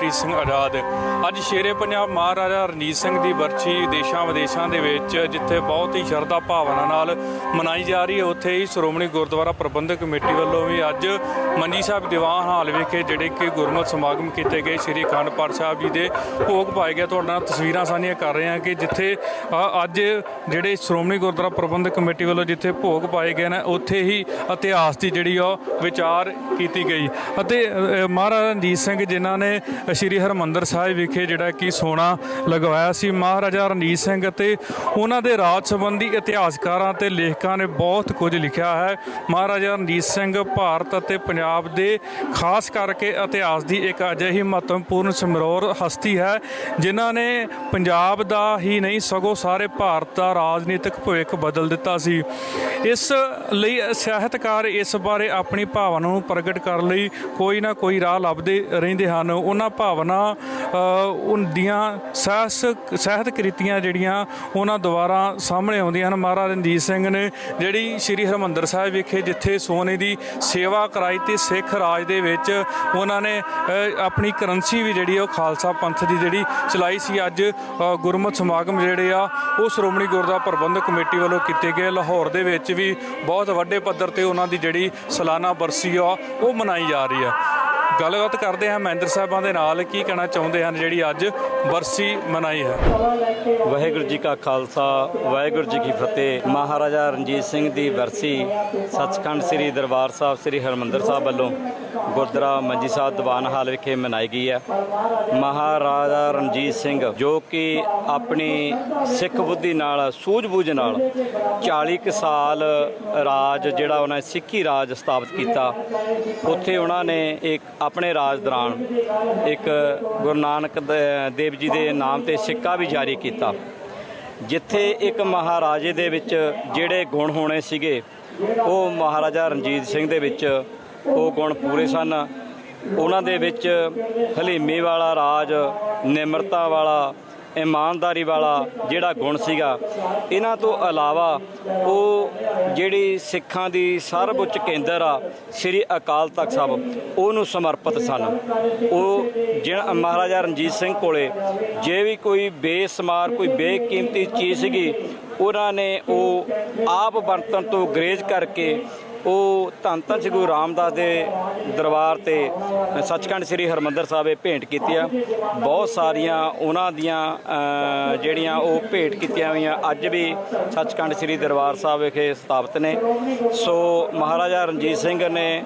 TV Singh Azad. ਅੱਜ ਸ਼ੇਰੇ ਪੰਜਾਬ ਮਹਾਰਾਜਾ ਰਣਜੀਤ ਸਿੰਘ ਦੀ ਵਰਛੀ ਦੇਸ਼ਾਂ ਵਿਦੇਸ਼ਾਂ ਦੇ ਵਿੱਚ, ਜਿੱਥੇ ਬਹੁਤ ਹੀ ਸ਼ਰਧਾ ਭਾਵਨਾ ਨਾਲ ਮਨਾਈ ਜਾ ਰਹੀ ਹੈ, ਉੱਥੇ ਹੀ ਸ਼੍ਰੋਮਣੀ ਗੁਰਦੁਆਰਾ ਪ੍ਰਬੰਧਕ ਕਮੇਟੀ ਵੱਲੋਂ ਵੀ ਅੱਜ ਮੰਜੀ ਸਾਹਿਬ ਦੀਵਾਨ ਹਾਲ ਵਿਖੇ ਜਿਹੜੇ ਕਿ ਗੁਰਮਤਿ ਸਮਾਗਮ ਕੀਤੇ ਗਏ, ਸ੍ਰੀ ਅਖੰਡ ਪਾਠ ਸਾਹਿਬ ਜੀ ਦੇ ਭੋਗ ਪਾਏ ਗਏ। ਤੁਹਾਡੇ ਨਾਲ ਤਸਵੀਰਾਂ ਸਾਂਝੀਆਂ ਕਰ ਰਹੇ ਹਾਂ ਕਿ ਜਿੱਥੇ ਅੱਜ ਜਿਹੜੇ ਸ਼੍ਰੋਮਣੀ ਗੁਰਦੁਆਰਾ ਪ੍ਰਬੰਧਕ ਕਮੇਟੀ ਵੱਲੋਂ ਜਿੱਥੇ ਭੋਗ ਪਾਏ ਗਏ ਨੇ, ਉੱਥੇ ਹੀ ਇਤਿਹਾਸ ਦੀ ਜਿਹੜੀ ਉਹ ਵਿਚਾਰ ਕੀਤੀ ਗਈ। ਅਤੇ ਮਹਾਰਾਜਾ ਰਣਜੀਤ ਸਿੰਘ ਜਿਨ੍ਹਾਂ ਨੇ ਸ੍ਰੀ ਹਰਮੰਦਰ ਸਾਹਿਬ ਵਿਖੇ ਜਿਹੜਾ ਕਿ ਸੋਨਾ ਲਗਵਾਇਆ ਸੀ। ਮਹਾਰਾਜਾ ਰਣਜੀਤ ਸਿੰਘ ਅਤੇ ਉਹਨਾਂ ਦੇ ਰਾਜ ਸੰਬੰਧੀ ਇਤਿਹਾਸਕਾਰਾਂ ਤੇ ਲੇਖਕਾਂ ਨੇ ਬਹੁਤ ਕੁਝ ਲਿਖਿਆ ਹੈ। ਮਹਾਰਾਜਾ ਰਣਜੀਤ ਸਿੰਘ ਭਾਰਤ ਅਤੇ ਪੰਜਾਬ ਦੇ ਖਾਸ ਕਰਕੇ ਇਤਿਹਾਸ ਦੀ ਇੱਕ ਅਜਿਹੀ ਮਹੱਤਵਪੂਰਨ ਸਮਰੋਰ ਹਸਤੀ ਹੈ, ਜਿਨ੍ਹਾਂ ਨੇ ਪੰਜਾਬ ਦਾ ਹੀ ਨਹੀਂ, ਸਗੋਂ ਸਾਰੇ ਭਾਰਤ ਦਾ ਰਾਜਨੀਤਿਕ ਭਵਿੱਖ ਬਦਲ ਦਿੱਤਾ ਸੀ। ਇਸ ਲਈ ਸਾਹਿਤਕਾਰ ਇਸ ਬਾਰੇ ਆਪਣੀ ਭਾਵਨਾ ਨੂੰ ਪ੍ਰਗਟ ਕਰਨ ਲਈ ਕੋਈ ਨਾ ਕੋਈ ਰਾਹ ਲੱਭਦੇ ਰਹਿੰਦੇ ਹਨ। ਉਹਨਾਂ ਭਾਵਨਾ ਅ, ਉਹਦੀਆਂ ਸਹਿਸ ਸਹਿਤ ਕ੍ਰਿਤੀਆਂ ਜਿਹੜੀਆਂ ਉਹਨਾਂ ਦੁਆਰਾ ਸਾਹਮਣੇ ਆਉਂਦੀਆਂ ਹਨ। ਮਹਾਰਾਜਾ ਰਣਜੀਤ ਸਿੰਘ ਨੇ ਜਿਹੜੀ ਸ੍ਰੀ ਹਰਮੰਦਰ ਸਾਹਿਬ ਵਿਖੇ ਜਿੱਥੇ ਸੋਨੇ ਦੀ ਸੇਵਾ ਕਰਾਈ ਤੇ ਸਿੱਖ ਰਾਜ ਦੇ ਵਿੱਚ ਉਹਨਾਂ ਨੇ ਆਪਣੀ ਕਰੰਸੀ ਵੀ ਜਿਹੜੀ ਆ ਉਹ ਖਾਲਸਾ ਪੰਥ ਦੀ ਜਿਹੜੀ ਚਲਾਈ ਸੀ। ਅੱਜ ਅ, ਸਮਾਗਮ ਜਿਹੜੇ ਆ ਉਹ ਸ਼੍ਰੋਮਣੀ ਗੁਰਦੁਆਰਾ ਪ੍ਰਬੰਧਕ ਕਮੇਟੀ ਵੱਲੋਂ ਕੀਤੇ ਗਏ। ਲਾਹੌਰ ਦੇ ਵਿੱਚ ਵੀ ਬਹੁਤ ਵੱਡੇ ਪੱਧਰ ਤੇ ਉਹਨਾਂ ਦੀ ਜਿਹੜੀ ਸਾਲਾਨਾ ਬਰਸੀ ਆ ਉਹ ਮਨਾਈ ਜਾ ਰਹੀ ਆ। ਗੱਲਬਾਤ ਕਰਦੇ ਹਾਂ ਮਹਿੰਦਰ ਸਾਹਿਬਾਂ ਦੇ ਨਾਲ, ਕੀ ਕਹਿਣਾ ਚਾਹੁੰਦੇ ਹਨ ਜਿਹੜੀ ਅੱਜ ਬਰਸੀ ਮਨਾਈ ਹੈ? ਵਾਹਿਗੁਰੂ ਜੀ ਕਾ ਖਾਲਸਾ, ਵਾਹਿਗੁਰੂ ਜੀ ਕੀ ਫਤਿਹ। ਮਹਾਰਾਜਾ ਰਣਜੀਤ ਸਿੰਘ ਦੀ ਬਰਸੀ ਸੱਚਖੰਡ ਸ੍ਰੀ ਦਰਬਾਰ ਸਾਹਿਬ ਸ੍ਰੀ ਹਰਮੰਦਰ ਸਾਹਿਬ ਵੱਲੋਂ ਗੁਰਦੁਆਰਾ ਮੰਜੀ ਸਾਹਿਬ ਦੀਵਾਨ ਹਾਲ ਵਿਖੇ ਮਨਾਈ ਗਈ ਹੈ। ਮਹਾਰਾਜਾ ਰਣਜੀਤ ਸਿੰਘ ਜੋ ਕਿ ਆਪਣੀ ਸਿੱਖ ਬੁੱਧੀ ਨਾਲ, ਸੂਝ-ਬੂਝ ਨਾਲ 40 ਕੁ ਸਾਲ ਰਾਜ ਜਿਹੜਾ ਉਹਨਾਂ ਸਿੱਖੀ ਰਾਜ ਸਥਾਪਿਤ ਕੀਤਾ, ਉੱਥੇ ਉਹਨਾਂ ਨੇ ਇੱਕ ਆਪਣੇ ਰਾਜ ਦੌਰਾਨ ਇੱਕ ਗੁਰੂ ਨਾਨਕ ਦੇਵ ਜੀ ਦੇ ਨਾਮ ਤੇ ਸਿੱਕਾ ਵੀ ਜਾਰੀ ਕੀਤਾ। ਜਿੱਥੇ ਇੱਕ ਮਹਾਰਾਜੇ ਦੇ ਵਿੱਚ ਜਿਹੜੇ ਗੁਣ ਹੋਣੇ ਸੀਗੇ, ਉਹ ਮਹਾਰਾਜਾ ਰਣਜੀਤ ਸਿੰਘ ਦੇ ਵਿੱਚ ਉਹ ਗੁਣ ਪੂਰੇ ਸਨ। ਉਹਨਾਂ ਦੇ ਵਿੱਚ ਹਲੀਮੀ ਵਾਲਾ ਰਾਜ, ਨਿਮਰਤਾ ਵਾਲਾ, ਇਮਾਨਦਾਰੀ ਵਾਲਾ ਜਿਹੜਾ ਗੁਣ ਸੀਗਾ, ਇਹਨਾਂ ਤੋਂ ਇਲਾਵਾ ਉਹ ਜਿਹੜੀ ਸਿੱਖਾਂ ਦੀ ਸਰਵਉੱਚ ਕੇਂਦਰ ਆ, ਸ੍ਰੀ ਅਕਾਲ ਤਖਤ ਸਾਹਿਬ, ਉਹਨੂੰ ਸਮਰਪਿਤ ਸਨ। ਉਹ ਜਿਹੜਾ ਮਹਾਰਾਜਾ ਰਣਜੀਤ ਸਿੰਘ ਕੋਲੇ ਜੇ ਵੀ ਕੋਈ ਬੇਸਮਾਰ, ਕੋਈ ਬੇਕੀਮਤੀ ਚੀਜ਼ ਸੀਗੀ, ਉਹਨਾਂ ਨੇ ਉਹ ਆਪ ਵਰਤਨ ਤੋਂ ਗਰੇਜ ਕਰਕੇ ਉਹ ਧੰਨ ਧੰਨ ਸ੍ਰੀ ਗੁਰੂ ਰਾਮਦਾਸ ਦੇ ਦਰਬਾਰ ਤੇ ਸੱਚਖੰਡ ਸ੍ਰੀ ਹਰਮੰਦਰ ਸਾਹਿਬ ਭੇਂਟ ਕੀਤੀ ਆ। ਬਹੁਤ ਸਾਰੀਆਂ ਉਹਨਾਂ ਦੀਆਂ ਜਿਹੜੀਆਂ ਉਹ ਭੇਂਟ ਕੀਤੀਆਂ ਹੋਈਆਂ। ਅੱਜ ਵੀ ਸੱਚਖੰਡ ਸ੍ਰੀ ਦਰਬਾਰ ਸਾਹਿਬ ਵਿਖੇ ਸਥਾਪਿਤ ਨੇ। ਸੋ ਮਹਾਰਾਜਾ ਰਣਜੀਤ ਸਿੰਘ ਨੇ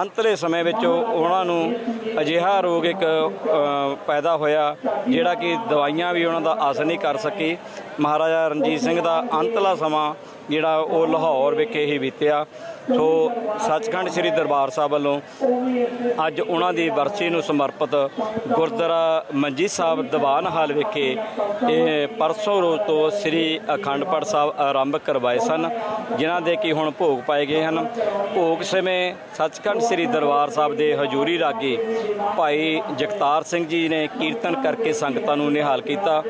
ਅੰਤਲੇ ਸਮੇਂ ਵਿੱਚ ਉਹਨਾਂ ਨੂੰ ਅਜਿਹਾ ਰੋਗ ਇੱਕ ਪੈਦਾ ਹੋਇਆ, ਜਿਹੜਾ ਕਿ ਦਵਾਈਆਂ ਵੀ ਉਹਨਾਂ ਦਾ ਅਸਰ ਨਹੀਂ ਕਰ ਸਕੀ। ਮਹਾਰਾਜਾ ਰਣਜੀਤ ਸਿੰਘ ਦਾ ਅੰਤਲਾ ਸਮਾਂ ਜਿਹੜਾ ਉਹ ਲਾਹੌਰ ਵਿਖੇ ਹੀ ਬੀਤਿਆ। ਸੋ ਸੱਚਖੰਡ ਸ੍ਰੀ ਦਰਬਾਰ ਸਾਹਿਬ ਵੱਲੋਂ ਅੱਜ ਉਹਨਾਂ ਦੀ ਵਰਸੀ ਨੂੰ ਸਮਰਪਿਤ ਗੁਰਦੁਆਰਾ ਮੰਜੀ ਸਾਹਿਬ ਦੀਵਾਨ ਹਾਲ ਵਿਖੇ ਇਹ ਪਰਸੋਂ ਰੋਜ਼ ਤੋਂ ਸ੍ਰੀ ਅਖੰਡ ਪਾਠ ਸਾਹਿਬ ਆਰੰਭ ਕਰਵਾਏ ਸਨ ਜਿਨ੍ਹਾਂ ਦੇ ਕਿ ਹੁਣ ਭੋਗ ਪਾਏ ਗਏ ਹਨ। ਭੋਗ ਸਮੇਂ ਸੱਚਖੰਡ ਸ੍ਰੀ ਦਰਬਾਰ ਸਾਹਿਬ ਦੇ ਹਜੂਰੀ ਰਾਗੀ ਭਾਈ ਜਗਤਾਰ ਸਿੰਘ ਜੀ ਨੇ ਕੀਰਤਨ ਕਰਕੇ ਸੰਗਤਾਂ ਨੂੰ ਨਿਹਾਲ ਕੀਤਾ।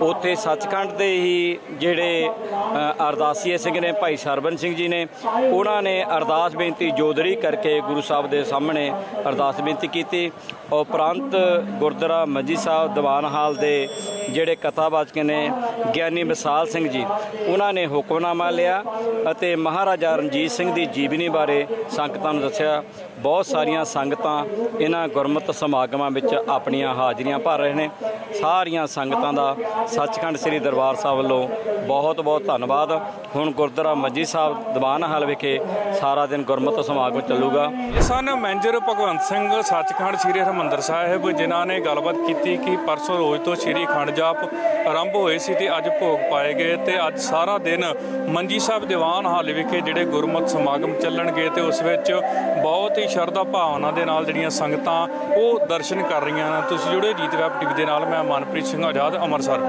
ਉੱਥੇ ਸੱਚਖੰਡ ਦੇ ਹੀ ਜਿਹੜੇ ਅ, ਅਰਦਾਸੀਏ ਸਿੰਘ ਨੇ ਭਾਈ ਸਰਬਨ ਸਿੰਘ ਜੀ ਨੇ। ਉਹਨਾਂ ਨੇ ਅਰਦਾਸ ਬੇਨਤੀ ਜੋਦੜੀ ਕਰਕੇ ਗੁਰੂ ਸਾਹਿਬ ਦੇ ਸਾਹਮਣੇ ਅਰਦਾਸ ਬੇਨਤੀ ਕੀਤੀ। ਉਪਰੰਤ ਗੁਰਦੁਆਰਾ ਮੰਜੀ ਸਾਹਿਬ ਦੀਵਾਨ ਹਾਲ ਦੇ ਜਿਹੜੇ ਕਥਾਵਾਚਕ ਨੇ ਗਿਆਨੀ ਵਿਸਾਲ ਸਿੰਘ ਜੀ, ਉਹਨਾਂ ਨੇ ਹੁਕਮਨਾਮਾ ਲਿਆ ਅਤੇ ਮਹਾਰਾਜਾ ਰਣਜੀਤ ਸਿੰਘ ਦੀ ਜੀਵਨੀ ਬਾਰੇ ਸੰਗਤਾਂ ਨੂੰ ਦੱਸਿਆ। ਬਹੁਤ ਸਾਰੀਆਂ ਸੰਗਤਾਂ ਇਹਨਾਂ ਗੁਰਮਤਿ ਸਮਾਗਮਾਂ ਵਿੱਚ ਆਪਣੀਆਂ ਹਾਜ਼ਰੀਆਂ ਭਰ ਰਹੇ ਨੇ। ਸਾਰੀਆਂ ਸੰਗਤਾਂ ਦਾ ਸੱਚਖੰਡ ਸ੍ਰੀ ਦਰਬਾਰ ਸਾਹਿਬ ਵੱਲੋਂ ਬਹੁਤ ਬਹੁਤ ਧੰਨਵਾਦ। ਹੁਣ ਗੁਰਦੁਆਰਾ ਮੰਜੀ ਸਾਹਿਬ ਦੀਵਾਨ ਹਾਲ ਵਿਖੇ ਸਾਰਾ ਦਿਨ ਗੁਰਮਤਿ ਸਮਾਗਮ ਚੱਲੂਗਾ। ਸਨ ਮੈਨੇਜਰ ਭਗਵੰਤ ਸਿੰਘ, ਸੱਚਖੰਡ ਸ੍ਰੀ ਹਰਮੰਦਰ ਸਾਹਿਬ, ਜਿਨ੍ਹਾਂ ਨੇ ਗੱਲਬਾਤ ਕੀਤੀ ਕਿ ਪਰਸੋਂ ਰੋਜ਼ ਤੋਂ ਸ੍ਰੀ ਅਖੰਡ ਜਾਪ ਆਰੰਭ ਹੋਏ ਸੀ ਤੇ ਅੱਜ ਭੋਗ ਪਾਏ ਗਏ ਤੇ ਅੱਜ ਸਾਰਾ ਦਿਨ ਮੰਜੀ ਸਾਹਿਬ ਦੀਵਾਨ ਹਾਲ ਵਿਖੇ ਜਿਹੜੇ ਗੁਰਮਤਿ ਸਮਾਗਮ ਚੱਲਣਗੇ ਤੇ ਉਸ ਵਿੱਚ ਬਹੁਤ ਹੀ ਸ਼ਰਧਾ ਭਾਵਨਾ ਦੇ ਨਾਲ ਜਿਹੜੀਆਂ ਸੰਗਤਾਂ ਉਹ ਦਰਸ਼ਨ ਕਰ ਰਹੀਆਂ ਨੇ। ਤੁਸੀਂ ਜੁੜੇ ਜੀਤ ਵੈਬ ਟੀਵੀ ਦੇ ਨਾਲ, ਮੈਂ ਮਨਪ੍ਰੀਤ ਸਿੰਘ ਆਜ਼ਾਦ, ਅੰਮ੍ਰਿਤਸਰ।